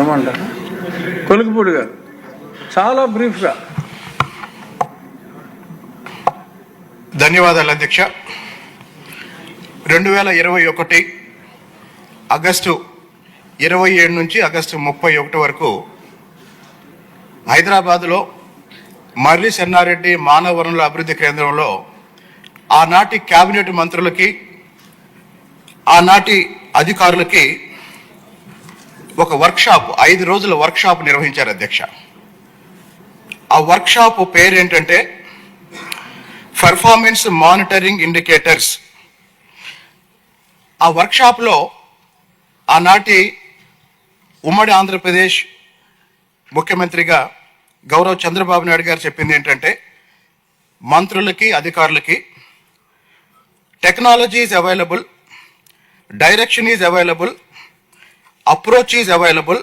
ఏమంటారు కొలుకుపూడి గారు చాలా బ్రీఫ్గా ధన్యవాదాలు అధ్యక్ష. రెండు వేల ఇరవై ఒకటి ఆగస్టు ఇరవై ఏడు నుంచి ఆగస్టు ముప్పై ఒకటి వరకు హైదరాబాదులో మర్రి సన్నారెడ్డి మానవ వనరుల అభివృద్ధి కేంద్రంలో ఆనాటి కేబినెట్ మంత్రులకి ఆనాటి అధికారులకి ఒక వర్క్షాప్ ఐదు రోజుల వర్క్షాప్ నిర్వహించారు అధ్యక్ష. ఆ వర్క్షాప్ పేరు ఏంటంటే పెర్ఫార్మెన్స్ మానిటరింగ్ ఇండికేటర్స్ ఆ వర్క్షాప్లో ఆనాటి ఉమ్మడి ఆంధ్రప్రదేశ్ ముఖ్యమంత్రిగా గౌరవ్ చంద్రబాబు నాయుడు గారు చెప్పింది ఏంటంటే మంత్రులకి అధికారులకి technology is available direction is available approach is available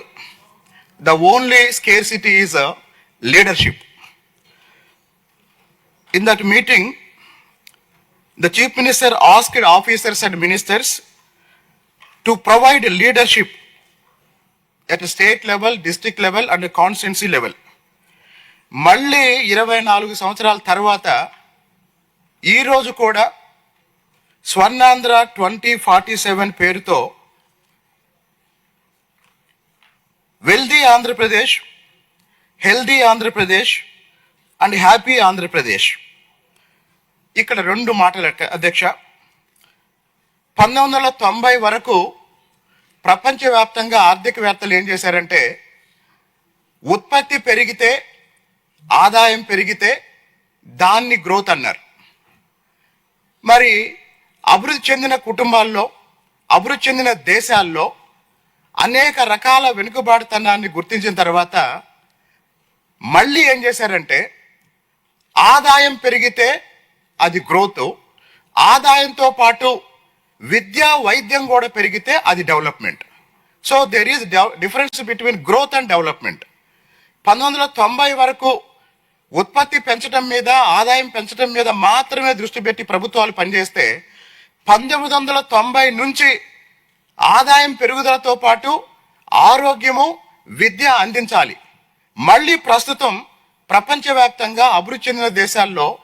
the only scarcity is a leadership in that meeting the chief minister asked officers and ministers to provide leadership at state level district level and constituency level మళ్ళీ ఇరవై నాలుగు సంవత్సరాల తర్వాత ఈరోజు కూడా Swarnandhra twenty forty seven పేరుతో wealthy Andhra Pradesh healthy Andhra Pradesh and happy Andhra Pradesh. ఇక్కడ రెండు మాటలు అధ్యక్ష. పంతొమ్మిది వందల తొంభై వరకు ప్రపంచవ్యాప్తంగా ఆర్థికవేత్తలు ఏం చేశారంటే ఉత్పత్తి పెరిగితే ఆదాయం పెరిగితే దాన్ని గ్రోత్ అన్నారు. మరి అభివృద్ధి చెందిన కుటుంబాల్లో అభివృద్ధి చెందిన దేశాల్లో అనేక రకాల వెనుకబాటుతనాన్ని గుర్తించిన తర్వాత మళ్ళీ ఏం చేశారంటే ఆదాయం పెరిగితే అది గ్రోత్ ఆదాయంతో పాటు విద్య వైద్యం కూడా పెరిగితే అది development so there is difference between growth and development పంతొమ్మిది వందల తొంభై వరకు ఉత్పత్తి పెంచడం మీద ఆదాయం పెంచడం మీద మాత్రమే దృష్టి పెట్టి ప్రభుత్వాలు పనిచేస్తే పంతొమ్మిది వందల తొంభై నుంచి ఆదాయం పెరుగుదలతో పాటు ఆరోగ్యము విద్య అందించాలి. మళ్ళీ ప్రస్తుతం ప్రపంచవ్యాప్తంగా అభివృద్ధి చెందిన దేశాల్లో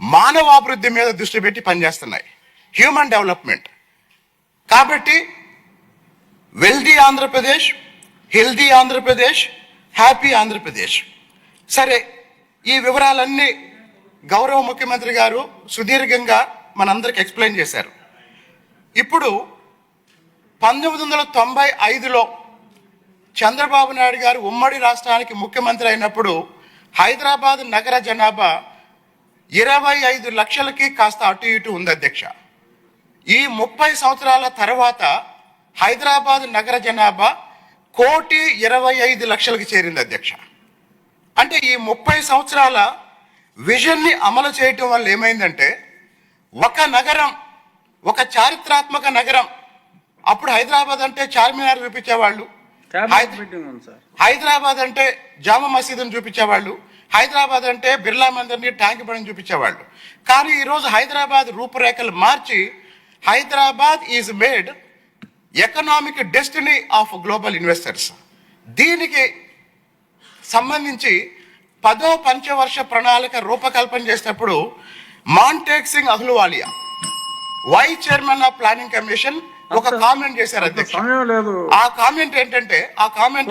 మానవాభివృద్ధి మీద దృష్టి పెట్టి పనిచేస్తున్నాయి. Human development. కాబట్టి wealthy Andhra Pradesh healthy Andhra Pradesh happy Andhra Pradesh. సరే ఈ వివరాలన్నీ గౌరవ ముఖ్యమంత్రి గారు సుదీర్ఘంగా మనందరికి ఎక్స్ప్లెయిన్ చేశారు. ఇప్పుడు పంతొమ్మిది వందల తొంభై ఐదులో చంద్రబాబు నాయుడు గారు ఉమ్మడి రాష్ట్రానికి ముఖ్యమంత్రి అయినప్పుడు హైదరాబాద్ నగర జనాభా ఇరవై ఐదు లక్షలకి కాస్త అటు ఇటు ఉంది అధ్యక్ష. ఈ ముప్పై సంవత్సరాల తర్వాత హైదరాబాద్ నగర జనాభా కోటి ఇరవై ఐదు లక్షలకు చేరింది అధ్యక్ష. అంటే ఈ ముప్పై సంవత్సరాల విజన్ని అమలు చేయటం వల్ల ఏమైందంటే ఒక నగరం ఒక చారిత్రాత్మక నగరం. అప్పుడు హైదరాబాద్ అంటే చార్మినార్ చూపించేవాళ్ళు. హైదరాబాద్ అంటే జామా మసీదుని చూపించేవాళ్ళు. హైదరాబాద్ అంటే బిర్లా మందిర్ని ట్యాంక్ బండిని చూపించేవాళ్ళు. కానీ ఈరోజు హైదరాబాద్ రూపురేఖలు మార్చి Hyderabad is made economic destiny of global investors. దీనికి సంబంధించి పదో పంచవర్ష ప్రణాళిక రూపకల్పన చేసినప్పుడు Montek Singh Ahluwalia. Vice chairman of planning commission ఒక కామెంట్ చేశారు అధ్యక్ష సమయం లేదు. ఆ కామెంట్ ఏంటంటే ఆ కామెంట్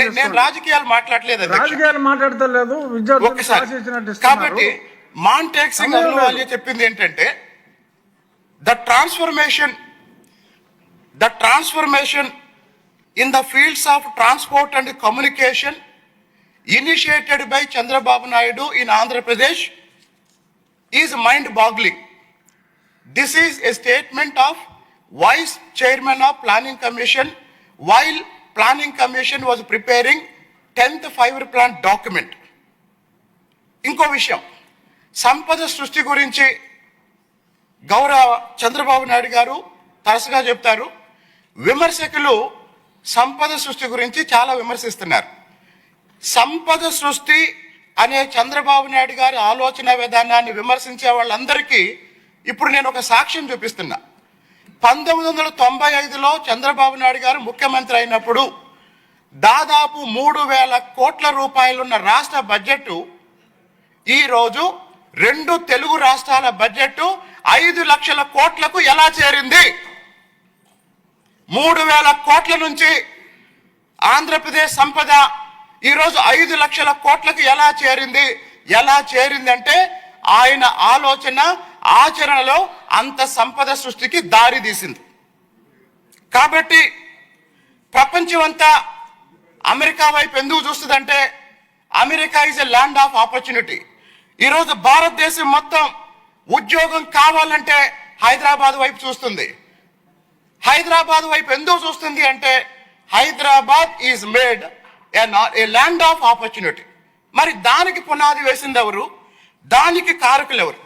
నేను. రాజకీయాలు మాట్లాడలేదు రాజకీయాలు మాట్లాడతలేదు కాబట్టి మాంటెక్ సింగ్ అహ్లూవాలియా. చెప్పింది ఏంటంటే the transformation the transformation in the fields of transport and communication initiated by Chandrababu Naidu in Andhra Pradesh is mind boggling this is a statement of vice chairman of planning commission while planning commission was preparing tenth five year plan document ఇంకో విషయం సంపద సృష్టి గురించి గౌరవ చంద్రబాబు నాయుడు గారు తరచుగా చెప్తారు విమర్శకులు సంపద సృష్టి గురించి చాలా విమర్శిస్తున్నారు సంపద సృష్టి అనే చంద్రబాబు నాయుడు గారి ఆలోచన విధానాన్ని విమర్శించే వాళ్ళందరికీ ఇప్పుడు నేను ఒక సాక్ష్యం చూపిస్తున్నా. పంతొమ్మిది వందల తొంభై ఐదులో చంద్రబాబు నాయుడు గారు ముఖ్యమంత్రి అయినప్పుడు దాదాపు మూడు వేల కోట్ల రూపాయలున్న రాష్ట్ర బడ్జెట్ ఈరోజు రెండు తెలుగు రాష్ట్రాల బడ్జెట్ ఐదు లక్షల కోట్లకు ఎలా చేరింది? మూడు వేల కోట్ల నుంచి ఆంధ్రప్రదేశ్ సంపద ఈరోజు ఐదు లక్షల కోట్లకు ఎలా చేరింది? ఎలా చేరింది అంటే ఆయన ఆలోచన ఆచరణలో అంత సంపద సృష్టికి దారి తీసింది. కాబట్టి ప్రపంచం అంతా అమెరికా వైపు ఎందుకు చూస్తుందంటే America is a land of opportunity ఈరోజు భారతదేశం మొత్తం ఉద్యోగం కావాలంటే హైదరాబాద్ వైపు చూస్తుంది. హైదరాబాద్ వైపు ఎందుకు చూస్తుంది అంటే Hyderabad is made a land of opportunity మరి దానికి పునాది వేసింది ఎవరు? దానికి కారకులు ఎవరు?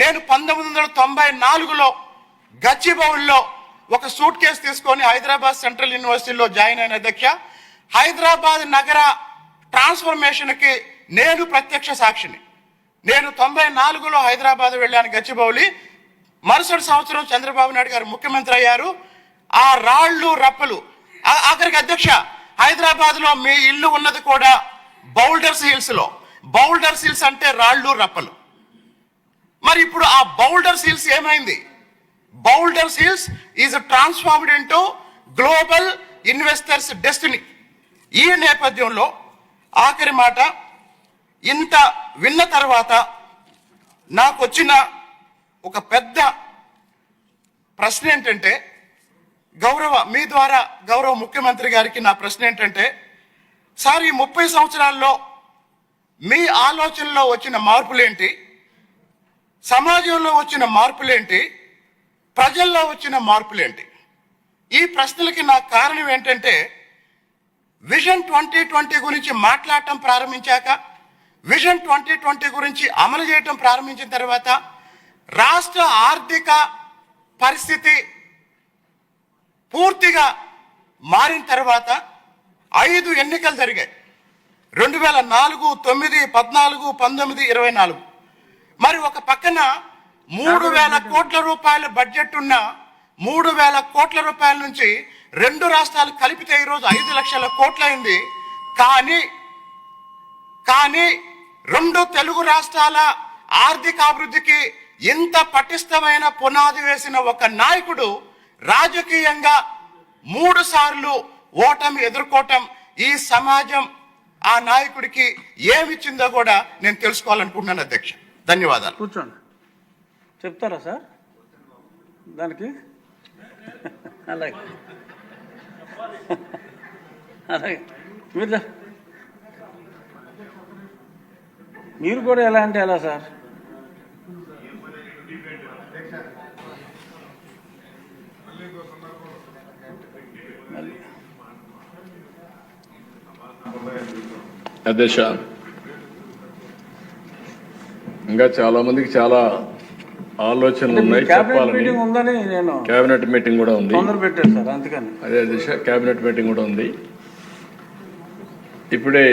నేను పంతొమ్మిది వందల తొంభై నాలుగులో గచ్చిబౌల్లో ఒక సూట్ కేసు తీసుకొని హైదరాబాద్ సెంట్రల్ యూనివర్సిటీలో జాయిన్ అయిన అధ్యక్ష హైదరాబాద్ నగర ట్రాన్స్ఫర్మేషన్కి నేను ప్రత్యక్ష సాక్షిని. నేను తొంభై నాలుగులో హైదరాబాద్ వెళ్ళాను గచ్చిబౌలి. మరుసటి సంవత్సరం చంద్రబాబు నాయుడు గారు ముఖ్యమంత్రి అయ్యారు. ఆ రాళ్ళు రప్పలు ఆఖరికి అధ్యక్ష హైదరాబాద్లో మీ ఇల్లు ఉన్నది కూడా బౌల్డర్స్ హిల్స్లో. బౌల్డర్స్ హిల్స్ అంటే రాళ్ళు రప్పలు. మరి ఇప్పుడు ఆ బౌల్డర్స్ హిల్స్ ఏమైంది? Boulders hills is transformed into global investors destiny. ఈ నేపథ్యంలో ఆఖరి మాట ఇంత విన్న తర్వాత నాకు వచ్చిన ఒక పెద్ద ప్రశ్న ఏంటంటే గౌరవ మీ ద్వారా గౌరవ ముఖ్యమంత్రి గారికి నా ప్రశ్న ఏంటంటే సార్ ఈ ముప్పై సంవత్సరాల్లో మీ ఆలోచనలో వచ్చిన మార్పులేంటి? సమాజంలో వచ్చిన మార్పులేంటి? ప్రజల్లో వచ్చిన మార్పులేంటి? ఈ ప్రశ్నలకి నా కారణం ఏంటంటే విజన్ ట్వంటీ ట్వంటీ గురించి మాట్లాడటం ప్రారంభించాక విజన్ ట్వంటీ ట్వంటీ గురించి అమలు చేయటం ప్రారంభించిన తర్వాత రాష్ట్ర ఆర్థిక పరిస్థితి పూర్తిగా మారిన తర్వాత ఐదు ఎన్నికలు జరిగాయి. రెండు వేల నాలుగు తొమ్మిది పద్నాలుగు పంతొమ్మిది ఇరవై నాలుగు. మరి ఒక పక్కన మూడు వేల కోట్ల రూపాయల బడ్జెట్ ఉన్న మూడు వేల కోట్ల రూపాయల నుంచి రెండు రాష్ట్రాలు కలిపితే ఈరోజు ఐదు లక్షల కోట్లయింది. కానీ కానీ రెండు తెలుగు రాష్ట్రాల ఆర్థికాభివృద్ధికి ఇంత పటిష్టమైన పునాది వేసిన ఒక నాయకుడు రాజకీయంగా మూడు సార్లు ఓటమి ఎదుర్కోవటం ఈ సమాజం ఆ నాయకుడికి ఏమిచ్చిందో కూడా నేను తెలుసుకోవాలనుకుంటున్నాను అధ్యక్ష. ధన్యవాదాలు. కూర్చోండి. చెప్తారా సార్? దానికి? అలాగే. అలాగే. మీరు మీరు కూడా ఎలా అంటే ఎలా సార్? అధ్యక్ష. ఇంకా చాలా మందికి చాలా ఆలోచనలు ఉన్నాయి చెప్పాలని. కేబినెట్ మీటింగ్ కూడా ఉంది. అదే అధ్యక్ష కేబినెట్ మీటింగ్ కూడా ఉంది. ఇప్పుడే